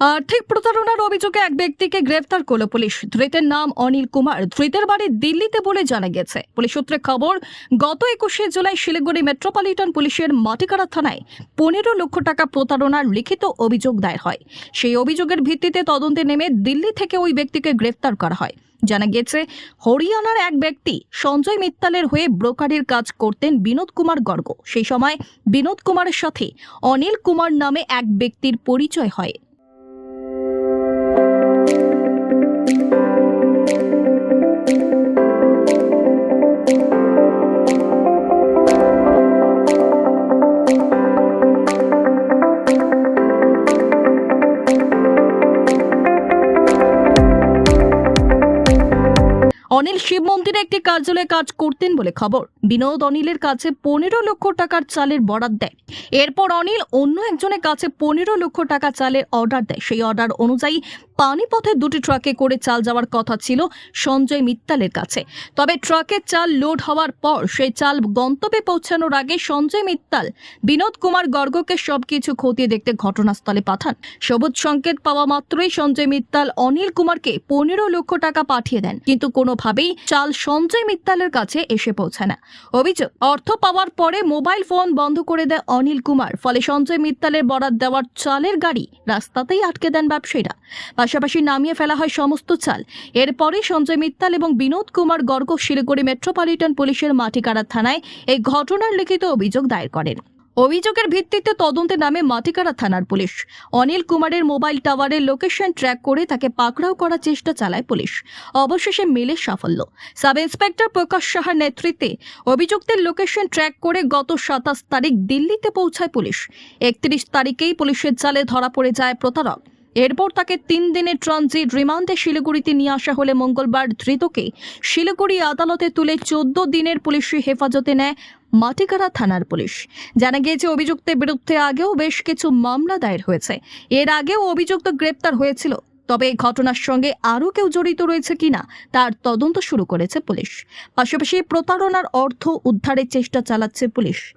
আর্থিক প্রতারণার অভিযোগে এক ব্যক্তিকে গ্রেফতার করল পুলিশ। ধৃতের নাম অনিল কুমার। ধৃতের বাড়ি দিল্লিতে বলে জানা গেছে। পুলিশ সূত্রে খবর, গত একুশে জুলাই শিলিগুড়ি মেট্রোপলিটন পুলিশের মাটিকাড়া থানায় পনেরো লক্ষ টাকা প্রতারণার লিখিত অভিযোগ দায়ের হয়। সেই অভিযোগের ভিত্তিতে তদন্তে নেমে দিল্লি থেকে ওই ব্যক্তিকে গ্রেফতার করা হয়। জানা গেছে, হরিয়ানার এক ব্যক্তি সঞ্জয় মিত্তালের হয়ে ব্রোকারের কাজ করতেন বিনোদ কুমার গর্গ। সেই সময় বিনোদ কুমারের সাথে অনিল কুমার নামে এক ব্যক্তির পরিচয় হয়। অনিল শিব মন্দিরে একটি কার্যালয়ে কাজ করতেন বলে খবর। বিনোদ অনিলের কাছে পনেরো লক্ষ টাকার চালের বরাদ দেয়। এরপর অনিল অন্য একজনের কাছে পনেরো লক্ষ টাকা চালের অর্ডার দেয়। সেই অর্ডার অনুযায়ী পানিপথে দুটি ট্রাকে করে চাল যাওয়ার কথা ছিল সঞ্জয় মিত্তালের কাছে। তবে ট্রাকে চাল লোড হওয়ার পর সেই চাল গন্তব্যে পৌঁছানোর আগে সঞ্জয় মিত্তাল, বিনোদ কুমার গর্গকে সবকিছু খতিয়ে দেখতে ঘটনাস্থলে পাঠান। সবুজ সংকেত পাওয়া মাত্রই সঞ্জয় মিত্তাল অনিল কুমারকে পনেরো লক্ষ টাকা পাঠিয়ে দেন। কিন্তু কোনোভাবেই চাল সঞ্জয় মিত্তালের কাছে এসে পৌঁছে না। অভিযোগ, অর্থ পাওয়ার পরে মোবাইল ফোন বন্ধ করে দেয় অনিল কুমার। ফলে সঞ্জয় মিত্তালের বরাদ দেওয়ার চালের গাড়ি রাস্তাতেই আটকে দেন ব্যবসায়ীরা। পাশাপাশি নামিয়ে ফেলা হয় সমস্ত চাল। এরপরে সঞ্জয় মিত্তাল এবং বিনোদ কুমার গর্গ শিলিগুড়ি মেট্রোপলিটন পুলিশের মাটিকাড়া থানায় এই ঘটনার লিখিত অভিযোগ দায়ের করেন। অভিযোগের ভিত্তিতে তদন্তে নামে মাটিকাড়া থানার পুলিশ। অনিল কুমারের মোবাইল টাওয়ারের লোকেশন ট্র্যাক করে তাকে পাকড়াও করার চেষ্টা চালায় পুলিশ। অবশেষে মেলে সাফল্য। সাব ইন্সপেক্টর প্রকাশ সাহার নেতৃত্বে অভিযুক্তের লোকেশন ট্র্যাক করে গত সাতাশ তারিখ দিল্লিতে পৌঁছায় পুলিশ। একত্রিশ তারিখেই পুলিশের জালে ধরা পড়ে যায় প্রতারক। এরপর তাকে তিন দিনের ট্রানজিট রিমান্ডে শিলিগুড়িতে নিয়ে আসা হলে মঙ্গলবার ধৃতকে শিলিগুড়ি আদালতে তুলে চোদ্দ দিনের পুলিশি হেফাজতে নেয় মাটিকাড়া থানার পুলিশ। জানা গিয়েছে, অভিযুক্তের বিরুদ্ধে আগেও বেশ কিছু মামলা দায়ের হয়েছে। এর আগেও অভিযুক্ত গ্রেপ্তার হয়েছিল। তবে এই ঘটনার সঙ্গে আরও কেউ জড়িত রয়েছে কিনা, তার তদন্ত শুরু করেছে পুলিশ। পাশাপাশি প্রতারণার অর্থ উদ্ধারের চেষ্টা চালাচ্ছে পুলিশ।